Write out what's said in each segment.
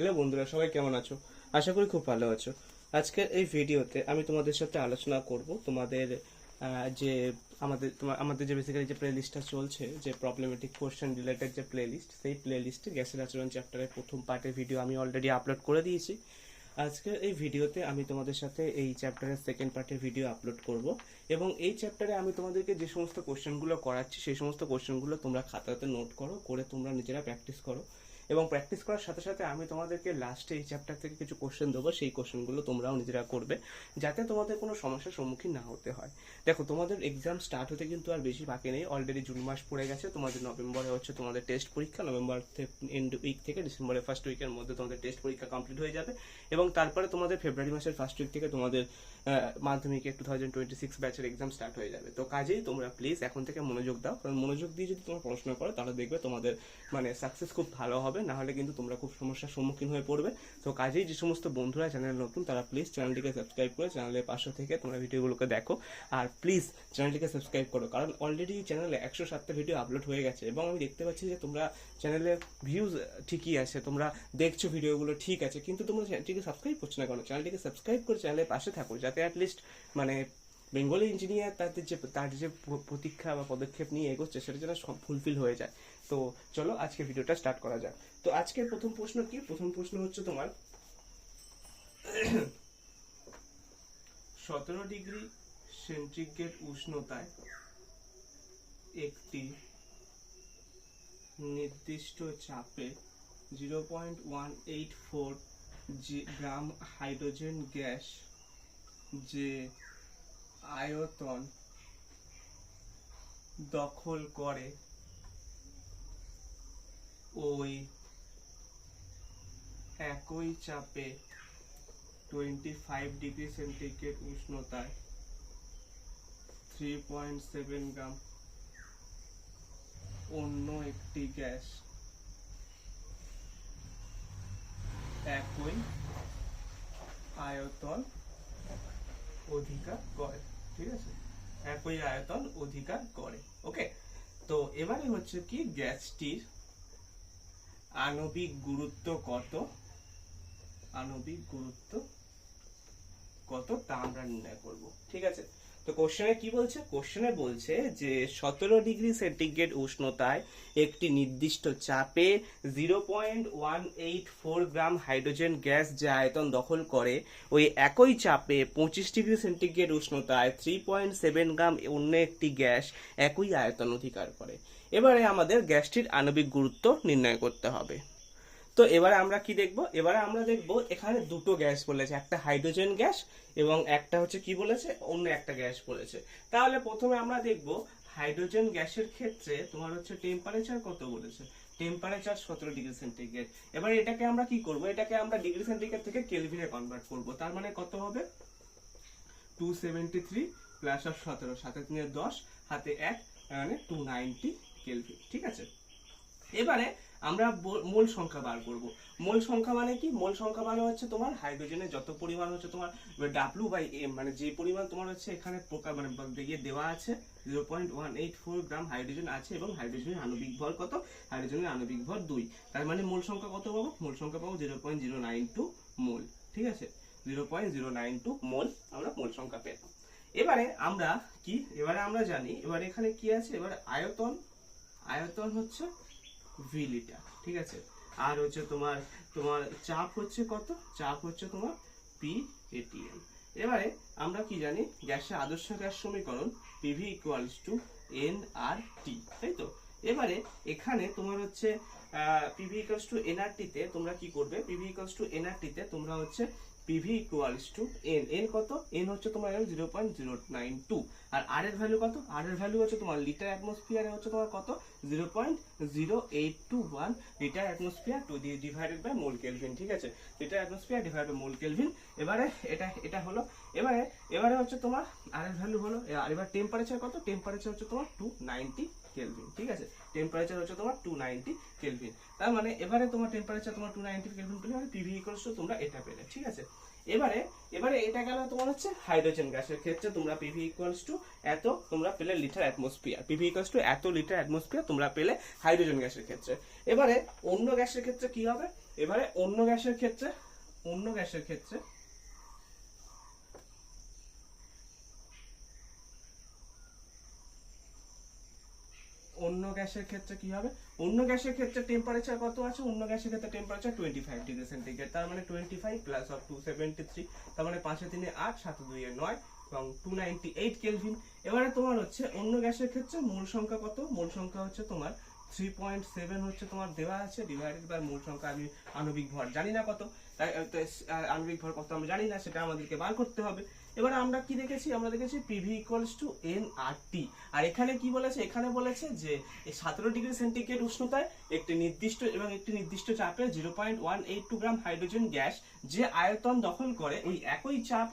Hello বন্ধুরা, সবাই কেমন আছো? আশা করি খুব ভালো আছো। আজকের এই ভিডিওতে আমি তোমাদের সাথে আলোচনা করব তোমাদের যে আমাদের, তোমার, আমাদের যে বেসিক্যালি যে প্লেলিস্টটা চলছে, যে প্রবলেমেটিক কোশ্চেন রিলেটেড যে প্লেলিস্ট সেই প্লেলিস্টে গ্যাসের আচরণ চ্যাপ্টারের প্রথম পার্টের ভিডিও আমি অলরেডি আপলোড করে দিয়েছি। আজকের এই ভিডিওতে আমি তোমাদের সাথে এই চ্যাপ্টারের সেকেন্ড পার্টের ভিডিও আপলোড করব এবং এই চ্যাপ্টারে আমি তোমাদেরকে যে সমস্ত কোশ্চেনগুলো করাচ্ছি, সেই সমস্ত কোশ্চেনগুলো তোমরা খাতাতে নোট করো, করে তোমরা নিজেরা প্র্যাকটিস করো। এবং প্র্যাকটিস করার সাথে সাথে আমি তোমাদেরকে লাস্টে এই চ্যাপ্টার থেকে কিছু কোশ্চেন দেবো। সেই কোশ্চেনগুলো তোমরাও নিজেরা করবে, যাতে তোমাদের কোনো সমস্যার সম্মুখীন না হতে হয়। দেখো, তোমাদের এক্সাম স্টার্ট হতে কিন্তু আর বেশি বাকি নেই। অলরেডি জুন মাস পড়ে গেছে, তোমাদের নভেম্বরে হচ্ছে তোমাদের টেস্ট পরীক্ষা, নভেম্বর এন্ড উইক থেকে ডিসেম্বরের ফার্স্ট উইকের মধ্যে তোমাদের টেস্ট পরীক্ষা কমপ্লিট হয়ে যাবে এবং তারপরে তোমাদের ফেব্রুয়ারি মাসের ফার্স্ট উইক থেকে তোমাদের মাধ্যমিকে টু থাউজেন্ড টোয়েন্টি সিক্স ব্যাচের এক্সাম স্টার্ট হয়ে যাবে। তো কাজেই তোমরা প্লিজ এখন থেকে মনোযোগ দাও। কারণ মনোযোগ দিয়ে যদি তোমরা পড়াশোনা করো, তাহলে দেখবে তোমাদের মানে সাকসেস খুব ভালো হবে। না হলে কিন্তু তোমরা খুব সমস্যার সম্মুখীন হয়ে পড়বে। তো কাজেই যে সমস্ত বন্ধুরা চ্যানেল নতুন, তারা প্লিজ চ্যানেলটিকে সাবস্ক্রাইব করে চ্যানেলের পাশে থেকে তোমরা ভিডিওগুলোকে দেখো। আর প্লিজ চ্যানেলটিকে সাবস্ক্রাইব করো, কারণ অলরেডি চ্যানেলে একশো সাতটা ভিডিও আপলোড হয়ে গেছে। এবং আমি দেখতে পাচ্ছি যে তোমরা চ্যানেলে ভিউজ ঠিকই আছে, তোমরা দেখছ ভিডিওগুলো ঠিক আছে, কিন্তু তোমরা চ্যানেলটিকে সাবস্ক্রাইব করছ না কেন? চ্যানেলটিকে সাবস্ক্রাইব করে চ্যানেলের পাশে থাকো, যাতে অ্যাটলিস্ট মানে বেঙ্গলি ইঞ্জিনিয়ার তাদের যে, তার যে প্রতীক্ষা বা পদক্ষেপ নিয়ে এগোচ্ছে, সেটা যেন ফুলফিল হয়ে যায়। তো চলো আজকে ভিডিওটা স্টার্ট করা যাক। তো আজকের প্রথম প্রশ্ন কি? প্রথম প্রশ্ন হচ্ছে তোমার সতেরো ডিগ্রি সেন্টিগ্রেড উষ্ণতায় একটি নির্দিষ্ট চাপে zero point one eight four gram hydrogen gas যে আয়তন দখল করে ওই একই চাপে টোয়েন্টি ফাইভ ডিগ্রি সেন্টিগ্রেড উষ্ণতায় থ্রি পয়েন্ট সেভেন গ্রাম। অন্য একটি গ্যাস একই আয়তন অধিকার করে, ঠিক আছে? একই আয়তন অধিকার করে ওকে তো এবারে হচ্ছে কি গ্যাসটির আণবিক গুরুত্ব কত? আণবিক গুরুত্ব কত তা আমরা নির্ণয় করব। ঠিক আছে? তো কোশ্চেনে কি বলছে? কোশ্চেনে বলছে যে সতেরো ডিগ্রি সেন্টিগ্রেড উষ্ণতায় একটি নির্দিষ্ট চাপে zero point one eight four gram hydrogen gas যে আয়তন দখল করে, ওই একই চাপে পঁচিশ ডিগ্রি সেন্টিগ্রেড উষ্ণতায় থ্রি পয়েন্ট সেভেন গ্রাম অন্য একটি গ্যাস একই আয়তন অধিকার করে। এবারে আমাদের গ্যাসটির আণবিক গুরুত্ব নির্ণয় করতে হবে। তো এবারে আমরা কি দেখব? এবারে আমরা দেখব এখানে দুটো গ্যাস বলেছে, একটা হাইড্রোজেন গ্যাস এবং একটা হচ্ছে কি বলেছে? অন্য একটা গ্যাস বলেছে। তাহলে প্রথমে আমরা দেখব হাইড্রোজেন গ্যাসের ক্ষেত্রে তোমার হচ্ছে টেম্পারেচার কত বলেছে? টেম্পারেচার সতেরো ডিগ্রি সেন্টিগ্রেড এবার এটাকে আমরা কি করব? এটাকে আমরা ডিগ্রি সেন্টিগ্রেড থেকে কেলভিনে কনভার্ট করব। তার মানে কত হবে? Two seventy three plus of সতেরো, সাথে তিনে দশ, হাতে এক মানে টু নাইনটি কেলভিন ঠিক আছে? এবারে আমরা মোল সংখ্যা বার করব। মোল সংখ্যা মানে কি? মোল সংখ্যা মানে হচ্ছে তোমার হাইড্রোজেনের যত পরিমাণ হচ্ছে তোমার ডাব্লু বাই এম মানে যে পরিমাণ তোমার হচ্ছে এখানে প্রকার মানে ইয়ে দেওয়া আছে zero point one eight four gram hydrogen আছে এবং হাইড্রোজেনের আণবিক ভর কত? হাইড্রোজেনের আণবিক ভর দুই। তার মানে মোল সংখ্যা কত পাবো? মোল সংখ্যা পাবো zero point zero nine two mole, ঠিক আছে? Zero point zero nine two mole আমরা মোল সংখ্যা পেলাম এবারে আমরা কি? এবারে আমরা জানি, এবারে এখানে কি আছে? এবারে আয়তন আয়তন হচ্ছে ভি লিটার ঠিক আছে? আর হচ্ছে তোমার তোমার চাপ হচ্ছে কত? চাপ হচ্ছে তোমার পি এটিএম এবারে আমরা কি জানি, গ্যাসের আদর্শ গ্যাস সমীকরণ PV equals to N R T তাই তো? এবারে এখানে তোমার হচ্ছে পিভি ইকুয়ালস টু এনআরটিতে তোমরা কি করবে? পিভি ইকুয়ালস টু এনআরটিতে তোমরা হচ্ছে PV equals to N N কত? এন হচ্ছে তোমার zero point zero nine two আর আর এর ভ্যালু কত? আর এর ভ্যালু হচ্ছে তোমার লিটার অ্যাটমসফিয়ারে হচ্ছে তোমার কত? Zero point zero eight two one litre atmosphere to divided by mole kelvin ঠিক আছে? Litre atmosphere divide by mole kelvin এবারে এটা এটা হলো, এবারে এবারে হচ্ছে তোমার আর এর ভ্যালু হলো আর এবার টেম্পারেচার কত? টেম্পারেচার হচ্ছে তোমার টু নাইনটি কেলভিন ঠিক আছে? টেম্পারেচার হচ্ছে তোমার টু নাইনটি কেলভিন তার মানে এবারে তোমার টেম্পারেচার তোমার টু নাইনটি কেলভিন পেলে মানে পিভি ইকুয়ালস তোমরা এটা পেলে, ঠিক আছে? এবারে এবারে এটা গেল তোমার হচ্ছে হাইড্রোজেন গ্যাসের ক্ষেত্রে তোমরা পিভি ইকুয়ালস টু এত তোমরা পেলে litre atmosphere PV equals to এত লিটার অ্যাটমসফিয়ার তোমরা পেলে হাইড্রোজেন গ্যাসের ক্ষেত্রে। এবারে অন্য গ্যাসের ক্ষেত্রে কি হবে? এবারে অন্য গ্যাসের ক্ষেত্রে, অন্য গ্যাসের ক্ষেত্রে অন্য গ্যাসের ক্ষেত্রে কি হবে? অন্য গ্যাসের ক্ষেত্রে টেম্পারেচার কত আছে? অন্য গ্যাসের ক্ষেত্রে temperature twenty five degree centigrade তার মানে twenty five plus of two seventy three তার মানে পাঁচে তিনে আট সাথে দুই এ নয় এবং টু নাইনটি এইট কেলভিন এবারে তোমার হচ্ছে অন্য গ্যাসের ক্ষেত্রে মূল সংখ্যা কত? মূল সংখ্যা হচ্ছে তোমার থ্রি পয়েন্ট সেভেন হচ্ছে তোমার দেওয়া আছে। ডিভাইডেড বাই মূল সংখ্যা আমি আণবিক ভর জানি না কত। তাই আণবিক ভর কত আমরা জানি না, সেটা আমাদেরকে বার করতে হবে। এবার আমরা কি দেখেছি? আমরা দেখেছি PV equals to N R T আর এখানে কি বলেছে? এখানে বলেছে যে সতেরো ডিগ্রি সেন্টিগ্রেড উষ্ণতায় একটি নির্দিষ্ট এবং একটি নির্দিষ্ট চাপে zero point one eight two gram hydrogen gas যে আয়তন দখল করে, ওই একই চাপ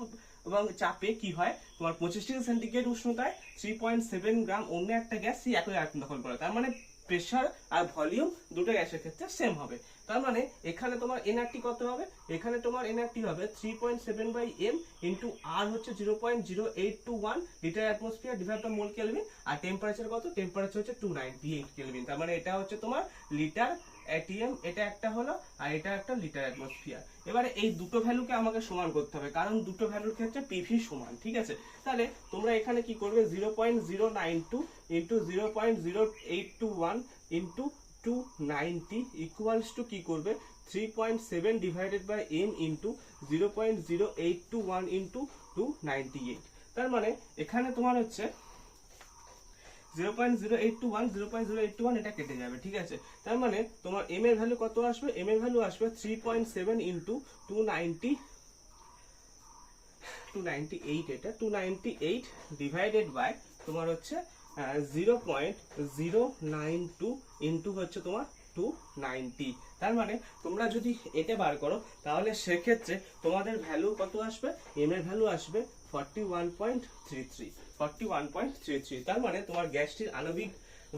এবং চাপে কি হয়? তোমার পঁচিশ ডিগ্রি সেন্টিগ্রেড উষ্ণতায় থ্রি পয়েন্ট সেভেন গ্রাম অন্য একটা গ্যাস সেই একই আয়তন দখল করে। তার মানে প্রেশার আর ভলিউম দুটো গ্যাসের ক্ষেত্রে সেম হবে। তার মানে এখানে তোমার এনআরটি কত হবে? এখানে তোমার এনআরটি হবে three point seven by M into R হচ্ছে zero point zero eight two one litre atmosphere divide by mole kelvin R temperature কত? টেম্পারেচার হচ্ছে টু নাইনটি এইট কেলভিন তার মানে এটা হচ্ছে তোমার লিটার এটিএম এটা একটা হলো আর এটা একটা লিটার অ্যাটমসফিয়ার এবারে এই দুটো ভ্যালুকে আমাকে সমান করতে হবে, কারণ দুটো ভ্যালুর ক্ষেত্রে পিভি সমান, ঠিক আছে? তাহলে তোমরা এখানে কি করবে? Zero point zero nine two into zero point zero eight two one into two ninety equals to কি করবে? Three point seven divided by M into zero point zero eight two one into two ninety eight তার মানে এখানে তোমার হচ্ছে zero point zero eight two one zero point zero eight two one এটা কেটে যাবে, ঠিক আছে? তার মানে তোমার এম এর ভ্যালু কত আসবে? এম এর ভ্যালু আসবে three point seven into two ninety two ninety eight এটা। Two ninety eight divided by তোমার হচ্ছে zero point zero nine two into হচ্ছে তোমার টু নাইনটি তার মানে তোমরা যদি এটা বার করো, তাহলে সেক্ষেত্রে তোমাদের ভ্যালু কত আসবে? এম এর ভ্যালু আসবে forty one point three three forty one point three three তার মানে তোমার গ্যাসটির আণবিক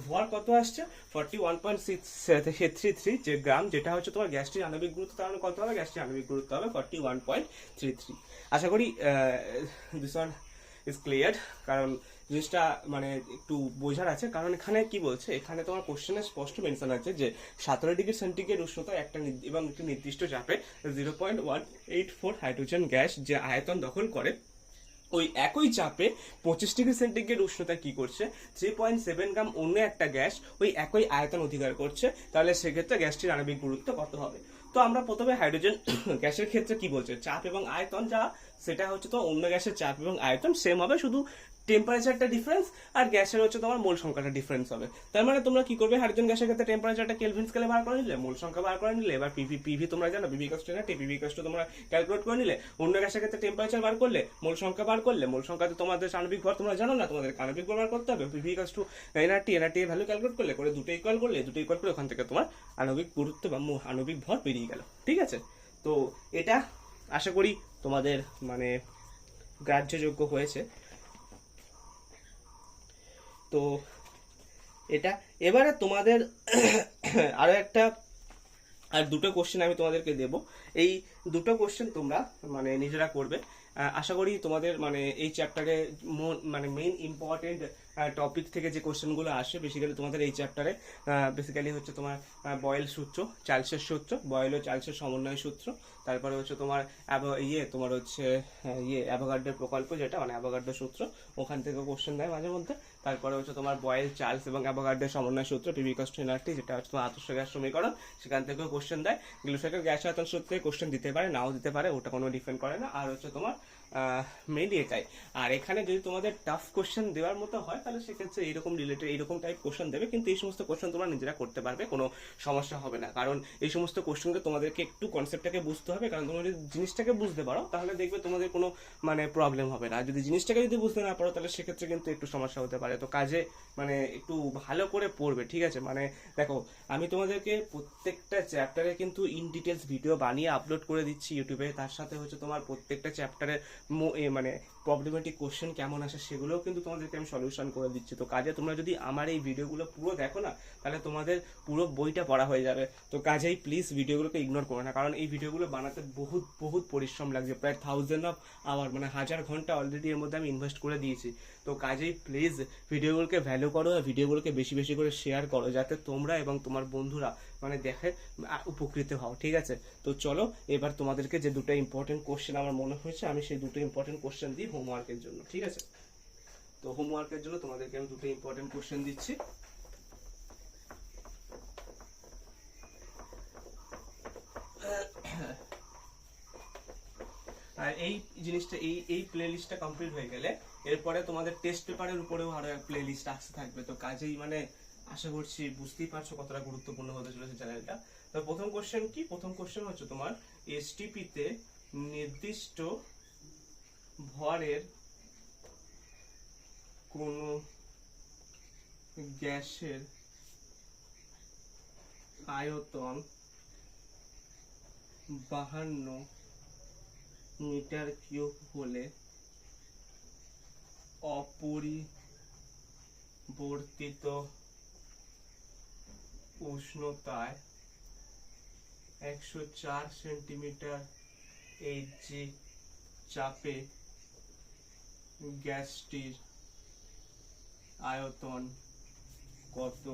ভর কত আসছে? Forty one point six three three যে গ্রাম যেটা হচ্ছে তোমার গ্যাসটির আণবিক গুরুত্ব, তার মানে কত হবে? গ্যাসটির আণবিক গুরুত্ব হবে forty one point three three আশা করি দিস ওয়ান ইজ ক্লিয়ার কারণ জিনিসটা মানে একটু বোঝার আছে, কারণ এখানে কি বলছে, এখানে তোমার কোশ্চেনে স্পষ্ট মেনশন আছে যে সতেরো ডিগ্রি সেন্টিগ্রেড উষ্ণতা একটা এবং একটি নির্দিষ্ট চাপে zero point one eight four hydrogen gas যে আয়তন দখল করে, ওই একই চাপে পঁচিশ ডিগ্রি সেন্টিগ্রেড উষ্ণতা কি করছে থ্রি পয়েন্ট সেভেন গ্রাম অন্য একটা গ্যাস ওই একই আয়তন অধিকার করছে, তাহলে সেক্ষেত্রে গ্যাসটির আণবিক গুরুত্ব কত হবে? তো আমরা প্রথমে হাইড্রোজেন গ্যাসের ক্ষেত্রে কি বলছে, চাপ এবং আয়তন যা, সেটা হচ্ছে তো অন্য গ্যাসের চাপ এবং আয়তন সেম হবে শুধু টেম্পারেচারটা ডিফারেন্স আর গ্যাসের হচ্ছে তোমার মোল সংখ্যাটা ডিফারেন্স হবে। তার মানে তোমরা কি করবে? হাইড্রোজেন গ্যাসের ক্ষেত্রে টেম্পারেচারটা কেলভিন স্কেলে বার করে নিলে, মোল সংখ্যা বার করে নিলে, এবার পিভি পিভি তোমরা জানো পিভি কষ্ট না পিভি কষ্ট তোমরা ক্যালকুলেট করে নিলে, অন্য গ্যাসের ক্ষেত্রে টেম্পারেচার বার করলে, মোল সংখ্যা বার করলে, মোল সংখ্যাতে তোমাদের আণবিক ভর তোমরা জানো না, তোমাদের আণবিক ভর বার করতে হবে। পিভি কষ্ট এনআরটি এনআরটি ভ্যালু ক্যালকুলেট করলে, করে দুটো ইকুয়াল করলে, দুটো ইকুয়াল করে ওখান থেকে তোমার আণবিক গুরুত্ব বা আণবিক ভর বেরিয়ে গেল। ঠিক আছে? তো এটা আশা করি তোমাদের মানে গ্রাহ্যযোগ্য হয়েছে। তো এটা। এবারে তোমাদের আরও একটা, আর দুটো কোশ্চেন আমি তোমাদেরকে দেব। এই দুটো কোশ্চেন তোমরা মানে নিজেরা করবে। আশা করি তোমাদের মানে এই চ্যাপ্টারে মানে মেইন ইম্পর্টেন্ট টপিক থেকে যে কোশ্চেনগুলো আসে বেসিক্যালি তোমাদের এই চ্যাপ্টারে বেসিক্যালি হচ্ছে তোমার বয়েল সূত্র চার্লসের সূত্র বয়েল ও চার্লসের সমন্বয় সূত্র, তারপরে হচ্ছে তোমার ইয়ে তোমার হচ্ছে ইয়ে অ্যাভোগাড্ডের প্রকল্প যেটা মানে অ্যাভোগাড্ডের সূত্র, ওখান থেকে কোশ্চেন দেয় মাঝে মধ্যে, তারপরে হচ্ছে তোমার বয়েল চার্লস এবং অ্যাভোগাড্ডের সমন্বয় সূত্র পিভি কস্ট এনার্টি যেটা হচ্ছে তোমার আদর্শ গ্যাস সমীকরণ, সেখান থেকেও কোশ্চেন দেয়। গ্লুসাইকের গ্যাস আয়তন সূত্রে কোশ্চেন দিতে পারে, নাও দিতে পারে, ওটা কোনো ডিফেন্ড করে না। আর হচ্ছে তোমার মেনলি এটাই। আর এখানে যদি তোমাদের টাফ কোশ্চেন দেওয়ার মতো হয়, তাহলে সেক্ষেত্রে এইরকম রিলেটেড এইরকম টাইপ কোশ্চেন দেবে। কিন্তু এই সমস্ত কোশ্চেন তোমরা নিজেরা করতে পারবে, কোনো সমস্যা হবে না। কারণ এই সমস্ত কোশ্চেনকে তোমাদেরকে একটু কনসেপ্টটাকে বুঝতে হবে। কারণ তোমরা যদি জিনিসটাকে বুঝতে পারো, তাহলে দেখবে তোমাদের কোনো মানে প্রবলেম হবে না। যদি জিনিসটাকে যদি বুঝতে না পারো, তাহলে সেক্ষেত্রে কিন্তু একটু সমস্যা হতে পারে। তো কাজে মানে একটু ভালো করে পড়বে, ঠিক আছে? মানে দেখো, আমি তোমাদেরকে প্রত্যেকটা চ্যাপ্টারে কিন্তু ইন ডিটেলস ভিডিও বানিয়ে আপলোড করে দিচ্ছি ইউটিউবে তার সাথে হচ্ছে তোমার প্রত্যেকটা চ্যাপ্টারে মানে প্রবলেমেটিক কোশ্চেন কেমন আসে সেগুলোও কিন্তু তোমাদেরকে আমি সলিউশন করে দিচ্ছি। তো কাজে তোমরা যদি আমার এই ভিডিওগুলো পুরো দেখো না, তাহলে তোমাদের পুরো বইটা পড়া হয়ে যাবে। তো কাজেই প্লিজ ভিডিওগুলোকে ইগনোর করো না, কারণ এই ভিডিওগুলো বানাতে বহুত বহুত পরিশ্রম লাগছে। প্রায় থাউজেন্ড অফ আওয়ার মানে হাজার ঘণ্টা অলরেডি এর মধ্যে আমি ইনভেস্ট করে দিয়েছি। তো কাজেই প্লিজ ভিডিওগুলোকে ভ্যালু করো আর ভিডিওগুলোকে বেশি বেশি করে শেয়ার করো, যাতে তোমরা এবং তোমার বন্ধুরা মানে দেখে উপকৃত হও, ঠিক আছে? তো চলো, এবার তোমাদেরকে যে দুটো ইম্পর্টেন্ট কোশ্চেন আমার মনে হয়েছে, আমি সেই দুটো ইম্পর্টেন্ট কোশ্চেন দিই হোমওয়ার্কের জন্য, ঠিক আছে? তো হোমওয়ার্কের জন্য তোমাদেরকে আমি দুটো ইম্পর্টেন্ট কোশ্চেন দিচ্ছি। আর এই জিনিসটা, এই এই কমপ্লিট হয়ে গেলে এরপরে তোমাদের টেস্ট পেপারের উপরেও আরও প্লে লিস্ট আসতে থাকবে। তো কাজেই মানে আশা করছি বুঝতেই পারছ কতটা গুরুত্বপূর্ণ হতে চলেছে চ্যানেলটা তো প্রথম কোশ্চেন কি? প্রথম কোশ্চেন হচ্ছে তোমার এসটিপি তে নির্দিষ্ট ভরের কোন গ্যাসের আয়তন বাহান্ন মিটার কিউব হলে অপরিবর্তিত উষ্ণতায় একশো চার সেন্টিমিটার এইচজি চাপে গ্যাসটির আয়তন কত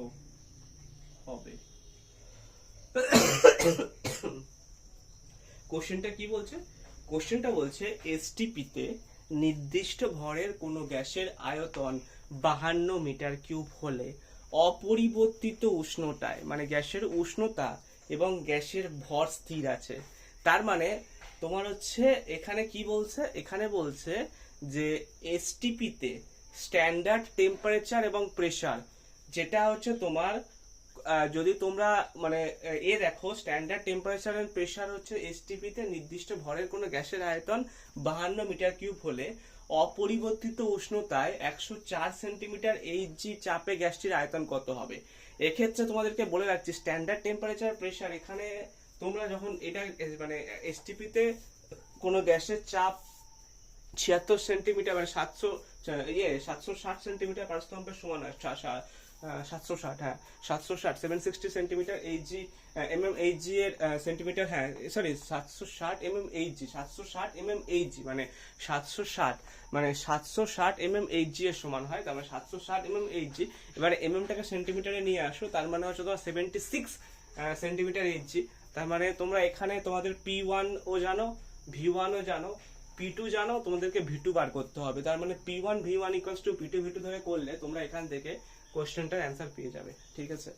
হবে? কোশ্চেনটা কি বলছে? কোশ্চেনটা বলছে এসটিপিতে নির্দিষ্ট ভরের কোনো গ্যাসের আয়তন বাহান্ন মিটার কিউব হলে অপরিবর্তিত উষ্ণতায় মানে গ্যাসের উষ্ণতা এবং গ্যাসের ভর স্থির আছে। তার মানে তোমার হচ্ছে, এখানে কি বলছে? এখানে বলছে যে এসটিপিতে স্ট্যান্ডার্ড টেম্পারেচার এবং প্রেশার যেটা হচ্ছে তোমার যদি তোমরা মানে এ দেখো স্ট্যান্ডার্ড টেম্পারেচার এন্ড প্রেসার হচ্ছে এসটিপি তে নির্দিষ্ট ভরের কোনো গ্যাসের আয়তন বাহান্ন মিটার কিউব হলে অপরিবর্তিত উষ্ণতায় একশো চার সেন্টিমিটার এইচজি চাপে গ্যাসটির আয়তন কত হবে? এক্ষেত্রে তোমাদেরকে বলে রাখছি স্ট্যান্ডার্ড টেম্পারেচার প্রেসার এখানে তোমরা যখন এটা মানে এসটিপি তে কোনো গ্যাসের চাপ ছিয়াত্তর সেন্টিমিটার মানে সাতশো ইয়ে সাতশো ষাট সেন্টিমিটার পার স্তম্ভের সমান সাতশো ষাট হ্যাঁ সাতশো ষাট seven sixty centimetre HG M M HG এর সেন্টিমিটার হ্যাঁ সরি সাতশো ষাট এম এম এইচজি সাতশো ষাট এম এম এইচজি মানে সাতশো ষাট মানে সাতশো ষাট এম এম এইচজি এর সমান হয়, তার মানে সাতশো ষাট এম এম এইচজি এবারে এম এমটাকে সেন্টিমিটারে নিয়ে আসো, তার মানে হচ্ছে তোমার সেভেন্টি সিক্স সেন্টিমিটার এইচজি তার মানে তোমরা এখানে তোমাদের পি ওয়ানও জানো ভি ওয়ানও জানো পি টু জানো, তোমাদেরকে ভি টু বার করতে হবে। তার মানে P one V one equals to P two V two ধরে করলে তোমরা এখান থেকে কোশ্চেনটার অ্যান্সার পেয়ে যাবে। ঠিক আছে?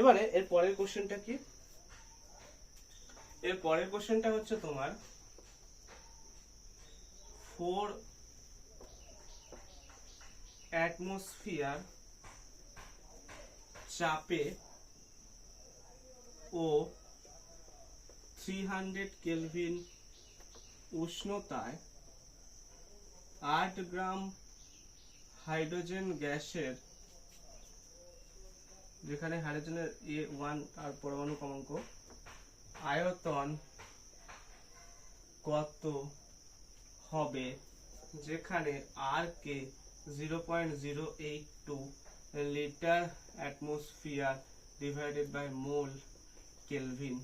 এবারে, এর পরের কোশ্চেনটা কি? এর পরের কোশ্চেনটা হচ্ছে তোমার ফোর অ্যাটমসফিয়ার চাপে ও থ্রি হান্ড্রেড কেলভিন উষ্ণতায় আট গ্রাম হাইড্রোজেন গ্যাসের, যেখানে হাইড্রোজেনের এ ওয়ান আর পরমাণু ক্রমাঙ্ক, আয়তন কত হবে? যেখানে R K zero point zero eight two litre atmosphere divided by mole kelvin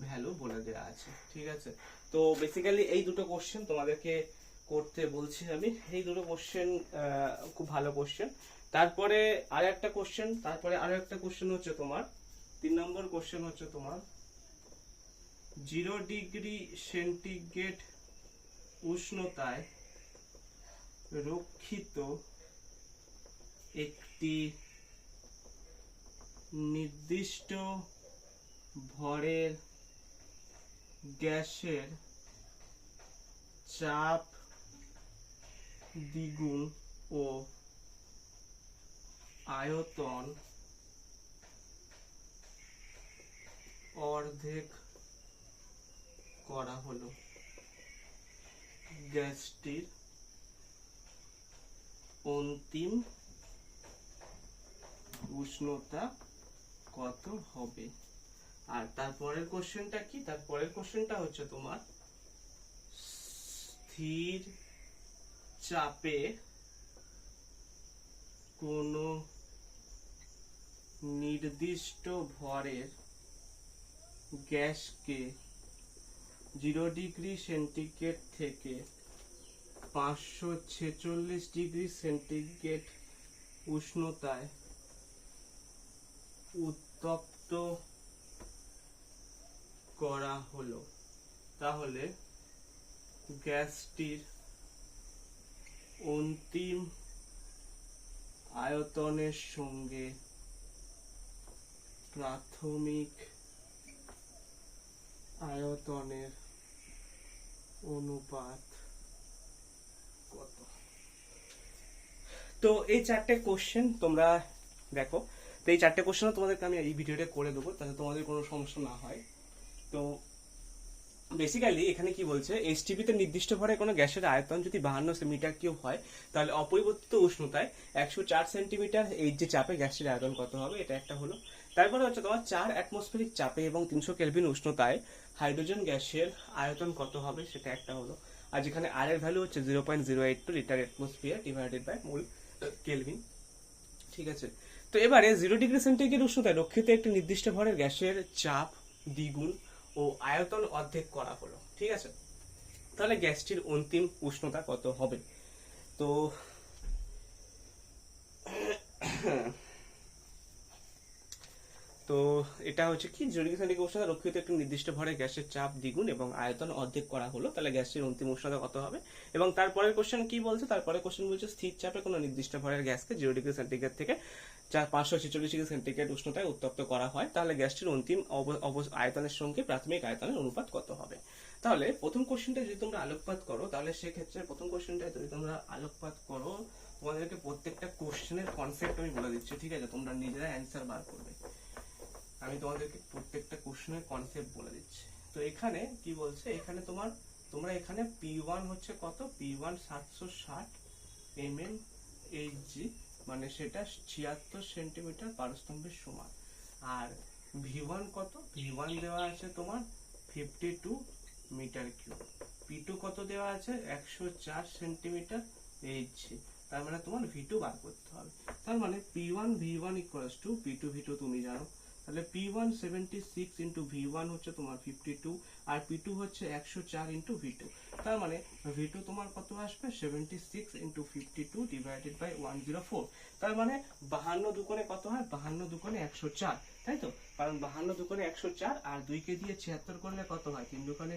value বলে দেওয়া আছে। ঠিক আছে? তো বেসিক্যালি এই দুটো কোশ্চেন তোমাদেরকে করতে বলছি আমি। এই দুটো কোশ্চেন খুব ভালো কোশ্চেন তারপরে আর একটা কোশ্চেন তারপরে আরও একটা কোশ্চেন হচ্ছে তোমার। তিন নম্বর কোশ্চেন হচ্ছে তোমার জিরো ডিগ্রি সেন্টিগ্রেড উষ্ণতায় রক্ষিত একটি নির্দিষ্ট ভরের গ্যাসের চাপ দ্বিগুণ ও আয়তন অর্ধেক করা হলো। গ্যাসটির অন্তিম উষ্ণতা কত হবে? আর তারপরের কোশ্চেনটা কি? তারপরের কোশ্চেনটা হচ্ছে তোমার স্থির চাপে কোনো নির্দিষ্ট ভরের গ্যাসকে জিরো ডিগ্রি সেন্টিগ্রেড থেকে পাঁচশো ছেচল্লিশ ডিগ্রি সেন্টিগ্রেড উষ্ণতায় উত্তপ্ত করা হলো। তাহলে গ্যাসটির অন্তিম আয়তনের সঙ্গে প্রাথমিক আয়তনের অনুপাত কত? তো এই চারটে কোশ্চেন তোমরা দেখো। তো এই চারটে কোশ্চেনও তোমাদেরকে আমি এই ভিডিওটা করে দেবো, যাতে তোমাদের কোনো সমস্যা না হয়। তো বেসিক্যালি এখানে কি বলছে এসটিপিতে নির্দিষ্ট ভরে কোনো গ্যাসের আয়তন যদি বাহান্ন মিটার কিউব হয়, তাহলে অপরিবর্তিত উষ্ণতায় একশো চার সেন্টিমিটার এই যে চাপে গ্যাসের আয়তন কত হবে, এটা একটা হলো। তারপরে হচ্ছে তোমার চার অ্যাটমসফেরিক চাপে এবং তিনশো কেলভিন উষ্ণতায় হাইড্রোজেন গ্যাসের আয়তন কত হবে, সেটা একটা হলো। আর যেখানে আর এর ভ্যালু হচ্ছে zero point zero eight two litre atmosphere divided by mole kelvin ঠিক আছে? তো এবারে জিরো ডিগ্রি সেন্টিগ্রেড উষ্ণতায় রক্ষিত একটি নির্দিষ্ট ভরের গ্যাসের চাপ দ্বিগুণ ও আয়তন অর্ধেক করা হলো, ঠিক আছে? তাহলে গ্যাসটির অন্তিম উষ্ণতা কত হবে? তো তো এটা হচ্ছে কি জিরো ডিগ্রি সেন্টিগ্রেড উষ্ণতা রক্ষিত একটি নির্দিষ্ট ভরে গ্যাসের চাপ দ্বিগুণ এবং আয়তন অর্ধেক করা হলো, তাহলে গ্যাসটির অন্তিম উষ্ণতা কত হবে? এবং তারপরের কোশ্চেন কি বলছে? তারপরে কোশ্চেন বলছে স্থির চাপে কোনো নির্দিষ্ট ভরের গ্যাসকে জিরো ডিগ্রি সেন্টিগ্রেড থেকে চার পাঁচশো ছেচল্লিশ ডিগ্রি সেন্টিগ্রেড উষ্ণতায় উত্তপ্ত করা হয়, তাহলে গ্যাসটির অন্তিম আয়তনের সঙ্গে প্রাথমিক আয়তনের অনুপাত কত হবে? তাহলে প্রথম কোশ্চেনটা যদি তোমরা আলোকপাত করো, তাহলে সেক্ষেত্রে প্রথম কোশ্চেনটা যদি তোমরা আলোকপাত করো, তোমাদেরকে প্রত্যেকটা কোশ্চেনের কনসেপ্ট আমি বলে দিচ্ছি, ঠিক আছে? তোমরা নিজেরা অ্যান্সার বার করবে। আমি তোমাদেরকে প্রত্যেকটা কোশ্চেনের কনসেপ্ট বলে দিচ্ছি। তো এখানে কি বলছে? এখানে তোমার, তোমরা এখানে পি ওয়ান হচ্ছে কত? পি ওয়ান সাতশো ষাট এম এম এইচ জি মানে সেটা ছিয়াত্তর সেন্টিমিটার পারস্তম্ভের সমান। আর ভি ওয়ান কত? ভি ওয়ান দেওয়া আছে তোমার fifty two metre cube P two কত দেওয়া আছে? একশো চার সেন্টিমিটার এইচ তার মানে তোমার ভি টু বার করতে হবে। তার মানে P one V one equals to P two V two তুমি জানো। তাহলে P one seventy six into V one হচ্ছে তোমার ফিফটি টু আর পি টু হচ্ছে একশো চার ইন্টু ভি টু তার মানে ভি টু তোমার কত আসবে? Seventy six into fifty two divided by one zero four তার মানে বাহান্ন দুকোণে কত হয়? বাহান্ন দুকোণে একশো চার, তাই তো? কারণ বাহান্ন দুকোণে একশো চার আর দুইকে দিয়ে ছিয়াত্তর করলে কত হয়? তিন দুকোণে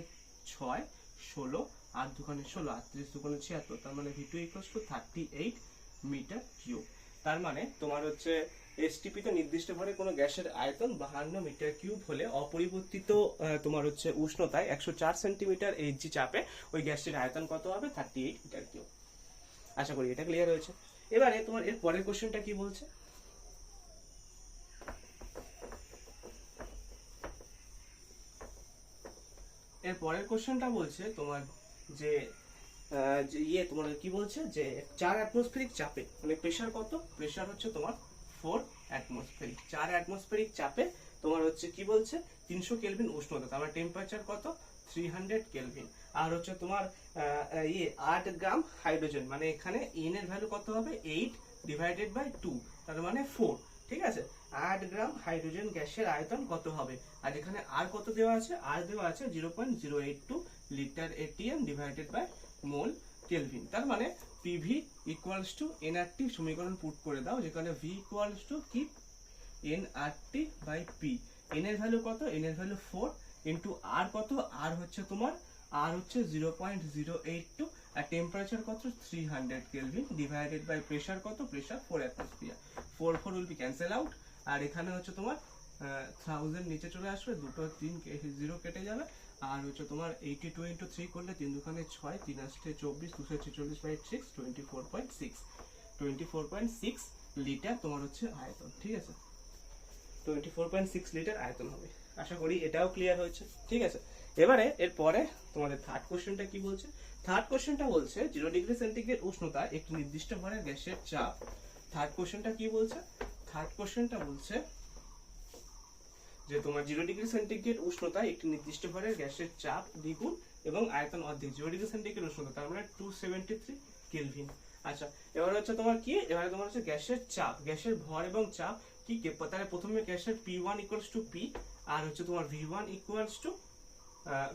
ছয়, ষোলো আর দুকোণে ষোলো, আটত্রিশ দুকোণে ছিয়াত্তর, তার মানে V two equals to thirty eight metre cube তার মানে তোমার হচ্ছে এসটিপি তে নির্দিষ্ট ভরে কোনো গ্যাসের আয়তন বাহান্ন মিটার কিউব হলে অপরিবর্তিত তোমার হচ্ছে উষ্ণতায় একশো চার সেন্টিমিটার এইচজি চাপে ওই গ্যাসটির আয়তন কত হবে? Thirty eight metre cube. আশা করি এটা ক্লিয়ার হয়েছে। এবারে তোমার এর পরের কোশ্চেনটা কি বলছে? এর পরের কোশ্চেনটা বলছে তোমার যে ইয়ে তোমার কি বলছে? যে, চার অ্যাটমসফেরিক চাপে মানে প্রেসার কত? প্রেসার হচ্ছে তোমার ফোর অ্যাটমসফেরিক চার অ্যাটমসফেরিক চাপে তোমার হচ্ছে কি বলছে? তিনশো কেলভিন উষ্ণতা। তার মানে টেম্পারেচার কত? থ্রি হান্ড্রেড কেলভিন আর হচ্ছে তোমার ইয়ে আট গ্রাম হাইড্রোজেন। মানে এখানে এন এর ভ্যালু কত হবে? এইট ডিভাইডেড বাই টু তার মানে ফোর ঠিক আছে? আট গ্রাম হাইড্রোজেন গ্যাসের আয়তন কত হবে? আর এখানে আর কত দেওয়া আছে? আর দেওয়া আছে zero point zero eight two litre atm divided by mole kelvin তার মানে পিভি ইকুয়ালস টু এনআরটি সমীকরণ পুট করে দাও, যেখানে ভি ইকুয়ালস টু কি? এনআরটি বাই পি এন এর ভ্যালু কত? এন এর ভ্যালু ফোর ইন্টু আর কত? আর হচ্ছে তোমার আর হচ্ছে zero point zero eight two আর টেম্পারেচার কত? Three hundred kelvin divided by pressure কত? Pressure four atmosphere four four will be cancel out আর এখানে হচ্ছে তোমার থাউজেন্ড নিচে চলে আসবে, দুটো তিন জিরো কেটে যাবে আর হচ্ছে তোমার এইটি টু ইন্টু থ্রি করলে তিন দুখানে ছয়, তিন আসতে চব্বিশ, দুশো ছেচল্লিশ by six twenty four point six twenty four point six litre তোমার হচ্ছে আয়তন, ঠিক আছে? Twenty four point six litre আয়তন হবে। আশা করি এটাও ক্লিয়ার হয়েছে, ঠিক আছে? এবারে এরপরে তোমাদের থার্ড কোশ্চেনটা কি বলছে? থার্ড কোশ্চেনটা বলছে জিরো ডিগ্রি সেন্টিগ্রেড উষ্ণতা একটি নির্দিষ্ট ভরের গ্যাসের চাপ। থার্ড কোশ্চেনটা কি বলছে? থার্ড কোশ্চেনটা বলছে যে তোমার জিরো ডিগ্রি সেন্টিগ্রেড উষ্ণতায় একটি নির্দিষ্ট ভরের গ্যাসের চাপ দ্বিগুণ এবং আয়তন অর্ধেক। জিরো ডিগ্রি সেন্টিগ্রেড উষ্ণতা, তার মানে টু সেভেন্টি থ্রি কেলভিন আচ্ছা এবার হচ্ছে তোমার কি? এবারে তোমার হচ্ছে গ্যাসের চাপ, গ্যাসের ভর এবং চাপ কি কে? তাহলে প্রথমে গ্যাসের P one equals to P আর হচ্ছে তোমার V one equals to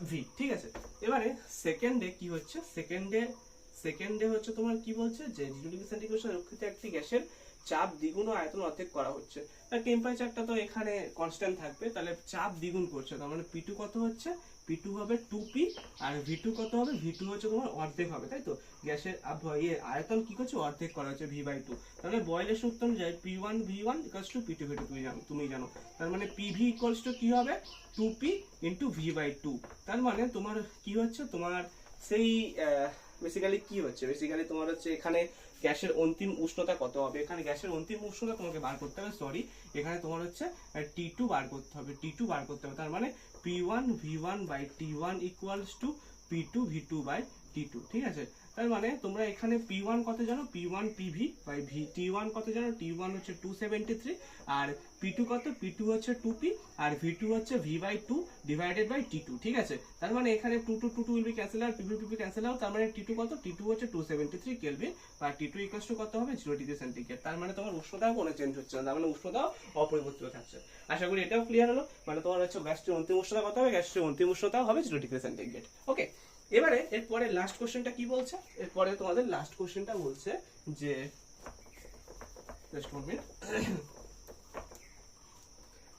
V ঠিক আছে? এবারে সেকেন্ডে কি হচ্ছে? সেকেন্ডে সেকেন্ডে হচ্ছে তোমার কি বলছে? যে জিরো ডিগ্রি সেন্টিগ্রেড রক্ষিত একটি গ্যাসের চাপ দ্বিগুণ ও আয়তন অর্ধেক করা হচ্ছে। আর টেম্পারেচারটা তো এখানে কনস্ট্যান্ট থাকবে, তাহলে চাপ দ্বিগুণ করছে। তার মানে পি টু কত হচ্ছে? পি টু হবে টু পি আর ভি টু কত হবে? ভি টু হচ্ছে তোমার অর্ধেক হবে, তাই তো? গ্যাসের ইয়ে আয়তন কি করছে? অর্ধেক করা হচ্ছে ভি বাই টু তাহলে বয়েলের সূত্র অনুযায়ী P one V one equals to P two V two তুমি জানো তুমি জানো। তার মানে পি ভি ইকুয়ালস টু কি হবে? Two P into V by two তার মানে তোমার কি হচ্ছে? তোমার সেই বেসিক্যালি কি হচ্ছে? বেসিক্যালি তোমার হচ্ছে এখানে গ্যাসের অন্তিম উষ্ণতা কত হবে? এখানে গ্যাসের অন্তিম উষ্ণতা তোমাকে বার করতে হবে সরি এখানে তোমার হচ্ছে টি টু বার করতে হবে টি টু বার করতে হবে। তার মানে P one V one by T one equals to P two V two by T two ঠিক আছে? তার মানে তোমরা এখানে পি ওয়ান কত জানো? P one P V by V T one কত জানো? টি ওয়ান হচ্ছে টু সেভেন্টি থ্রি আর পি টু কত? পি টু হচ্ছে টু পি আর ভি টু হচ্ছে V by two divided by T two ঠিক আছে? তার মানে এখানে two two two two will be cancel R PV PV cancel out তার মানে টি টু কত? টি টু হচ্ছে two seventy three kelvin R T two equals to কত হবে? জিরো ডিগ্রি সেন্টিগ্রেড তার মানে তোমার উষ্ণতাও কোনো চেঞ্জ হচ্ছে না, তার মানে উষ্ণতাও অপরিবর্তিত থাকছে। আশা করি এটাও ক্লিয়ার হলো। মানে তোমার হচ্ছে গ্যাসটির অন্তিম উষ্ণতা কত হবে? গ্যাসটির অন্তিম উষ্ণতাও হবে জিরো ডিগ্রি সেন্টিগ্রেড ওকে এবারে এরপরে লাস্ট কোশ্চেনটা কি বলছে? এরপরে তোমাদের লাস্ট কোশ্চেনটা বলছে যে জাস্ট ওয়ান মিনিট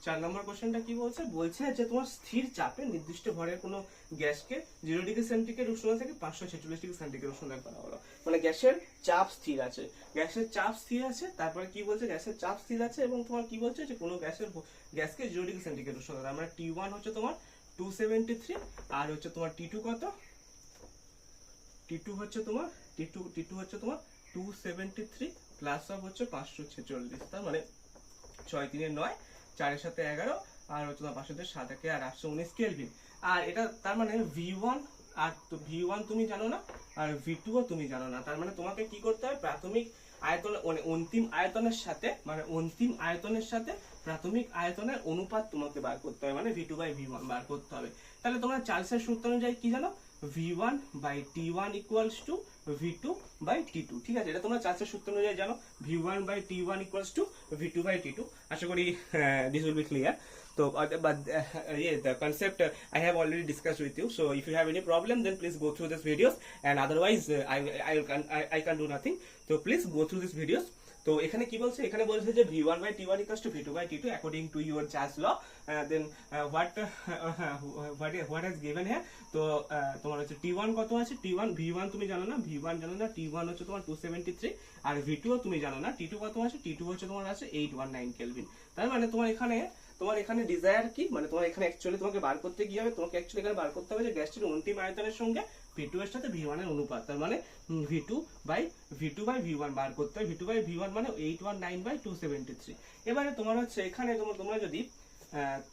চার নম্বর কোশ্চেনটা কি বলছে? বলছে যে তোমার স্থির চাপে নির্দিষ্ট ভরের কোনো গ্যাসকে জিরো ডিগ্রি সেন্টিগ্রেড উষ্ণতা থেকে পাঁচশো ছেচল্লিশ ডিগ্রি সেন্টিগ্রেড উষ্ণতা করা হলো। মানে গ্যাসের চাপ স্থির আছে। গ্যাসের চাপ স্থির আছে, তারপরে কি বলছে? গ্যাসের চাপ স্থির আছে এবং তোমার কি বলছে? যে কোনো গ্যাসের গ্যাসকে জিরো ডিগ্রি সেন্টিগ্রেড উষ্ণতা মানে টি ওয়ান হচ্ছে তোমার টু সেভেন্টি থ্রি আর হচ্ছে তোমার টি টু কত? টি টু হচ্ছে তোমার টি টু টি টু হচ্ছে তোমার two seventy three plus of হচ্ছে পাঁচশো ছেচল্লিশ। তার মানে ছয় তিনে নয় চারের সাথে এগারো, আর হচ্ছে তোমার পাঁচশো সাত, একে আর আটশো উনিশ কেলভিন। আর এটা তার মানে ভি ওয়ান, আর ভি ওয়ান তুমি জানো না, আর ভি টুও তুমি জানো না। তার মানে তোমাকে কি করতে হবে প্রাথমিক আয়তন মানে অন্তিম আয়তনের সাথে মানে অন্তিম আয়তনের সাথে প্রাথমিক আয়তনের অনুপাত তোমাকে বার করতে হবে মানে V two by V one বার করতে হবে। তাহলে তোমরা চার্লসের সূত্র অনুযায়ী কি জানো? V one by T one equals to V two by T two ঠিক আছে এটা তোমরা চার্লসের সূত্র অনুযায়ী জানো V one by T one equals to V two by T two আশা করি this will be clear uh, uh, yeah, the concept uh, I have already discussed with you. So, if you have any problem, then please go through these videos. And otherwise, uh, I, I can I, I can do nothing. তো এখানে কি বলছে? এখানে বলছে যে V one by T one equals to V two by T two according to your charge law then what what what has given হ্যাঁ তো uh, তোমার হচ্ছে টি ওয়ান কত আছে? টি ওয়ান ভি ওয়ান তুমি জানো না? ভি ওয়ান জানো না? টি ওয়ান হচ্ছে তোমার টু সেভেন্টি থ্রি আর ভি টুও তুমি জানো না? টি টু কত আছে? টি টু হচ্ছে তোমার আছে এইট ওয়ান নাইন কেলভিন তার মানে তোমার এখানে তোমার এখানে ডিজায়ার কি? মানে তোমার এখানে অ্যাকচুয়ালি তোমাকে বার করতে কি হবে। তোমাকে অ্যাকচুয়ালি এখানে বার করতে হবে যে গ্যাসটির অন্তিম আয়তনের সঙ্গে ভি টু এর সাথে ভি ওয়ানের অনুপাত, তার মানে V two by V two by V one বার করতে হবে V two by V one মানে eight one nine by two seventy three এবারে তোমার হচ্ছে এখানে তোমার, তোমরা যদি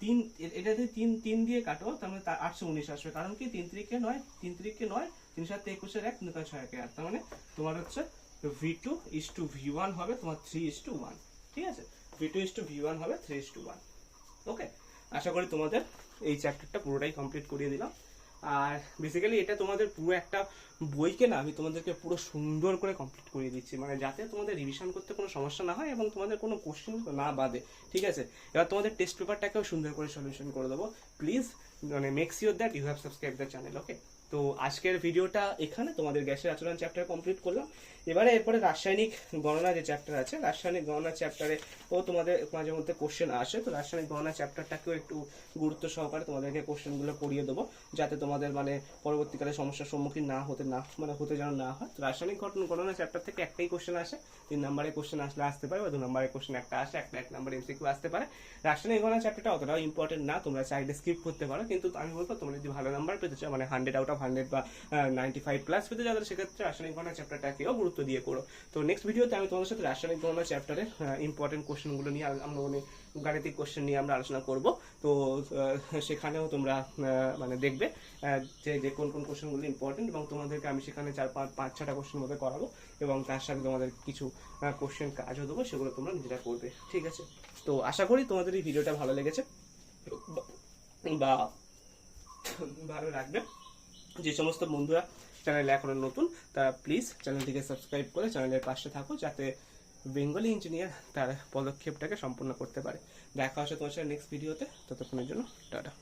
তিন এটা যদি তিন তিন দিয়ে কাটো, তার মানে তার আটশো উনিশ আসবে। কারণ কি তিন তিরিকে নয়, তিন তিরিকে নয়, তিন সাথে একুশের এক তিন ছয় একে আট। তার মানে তোমার হচ্ছে V two is two V one হবে তোমার থ্রি ইস টু ওয়ান ঠিক আছে? V two is two V one হবে three is two one okay আশা করি তোমাদের এই চ্যাপ্টারটা পুরোটাই কমপ্লিট করিয়ে দিলাম। আর বেসিক্যালি এটা তোমাদের পুরো একটা বইকে না আমি তোমাদেরকে পুরো সুন্দর করে কমপ্লিট করিয়ে দিচ্ছি। মানে যাতে তোমাদের রিভিশন করতে কোনো সমস্যা না হয় এবং তোমাদের কোনো কোশ্চেন না বাদে, ঠিক আছে? এবার তোমাদের টেস্ট পেপারটাকেও সুন্দর করে সলিউশন করে দেবো। প্লিজ মানে make sure that you have subscribe the channel okay তো আজকের ভিডিওটা এখানে, তোমাদের গ্যাসের আচরণ চ্যাপ্টার কমপ্লিট করলাম। এবারে, এরপরে রাসায়নিক গণনা যে চ্যাপ্টার আছে, রাসায়নিক গণনা চ্যাপ্টারে ও তোমাদের মাঝে মধ্যে কোশ্চেন আসে। তো রাসায়নিক গণনা চ্যাপ্টারটাকেও একটু গুরুত্ব সহকারে তোমাদেরকে কোশ্চেনগুলো করিয়ে দেবো, যাতে তোমাদের মানে পরবর্তীকালে সমস্যার সম্মুখীন না হতে না মানে হতে যেন না হয়। তো রাসায়নিক ঘটনা গণনা চ্যাপ্টার থেকে একটাই কোশ্চেন আসে, তিন নম্বরের কোশ্চেন আসলে আসতে পারে বা দু নম্বরের কোশ্চেন একটা আসে, একটা এক নম্বর এমসিকিউ আসতে পারে। রাসায়নিক গণনা চ্যাপ্টারটা অতটাও ইম্পর্টেন্ট না, তোমরা চাইলে স্কিপ করতে পারো, কিন্তু আমি বলব তোমরা যদি ভালো নাম্বার পেতে চাও মানে হান্ড্রেড আউট অফ হান্ড্রেড বা নাইনটি ফাইভ প্লাস পেতে যাদের সেক্ষেত্রে রাসায়নিক গণনা চ্যাপ্টারটাকেও গুরুত্ব দিয়ে করো। তো নেক্সট ভিডিওতে আমি তোমাদের সাথে রাসায়নিক গণনা চ্যাপ্টারের ইম্পর্টেন্ট কোশ্চেনগুলো নিয়ে আমরা মানে গাণিতিক কোশ্চেন নিয়ে আমরা আলোচনা করব। তো সেখানেও তোমরা মানে দেখবে যে যে কোন কোন কোশ্চেনগুলো ইম্পর্টেন্ট এবং তোমাদেরকে আমি সেখানে চার, পাঁচ পাঁচ ছটা কোশ্চেন মধ্যে করাবো এবং তার সাথে তোমাদের কিছু কোশ্চেন কাজও দেবো, সেগুলো তোমরা নিজেরা করবে। ঠিক আছে? তো আশা করি তোমাদের এই ভিডিওটা ভালো লেগেছে। বা, ভালো লাগবে। যে সমস্ত বন্ধুরা চ্যানেলে এখনও নতুন তারা প্লিজ চ্যানেলটিকে সাবস্ক্রাইব করে চ্যানেলের পাশে থাকো যাতে বেঙ্গলি ইঞ্জিনিয়ার তার পদক্ষেপটাকে সম্পূর্ণ করতে পারে। দেখা হচ্ছে তোমার সাথে নেক্সট ভিডিওতে ততক্ষণের জন্য, টাটা।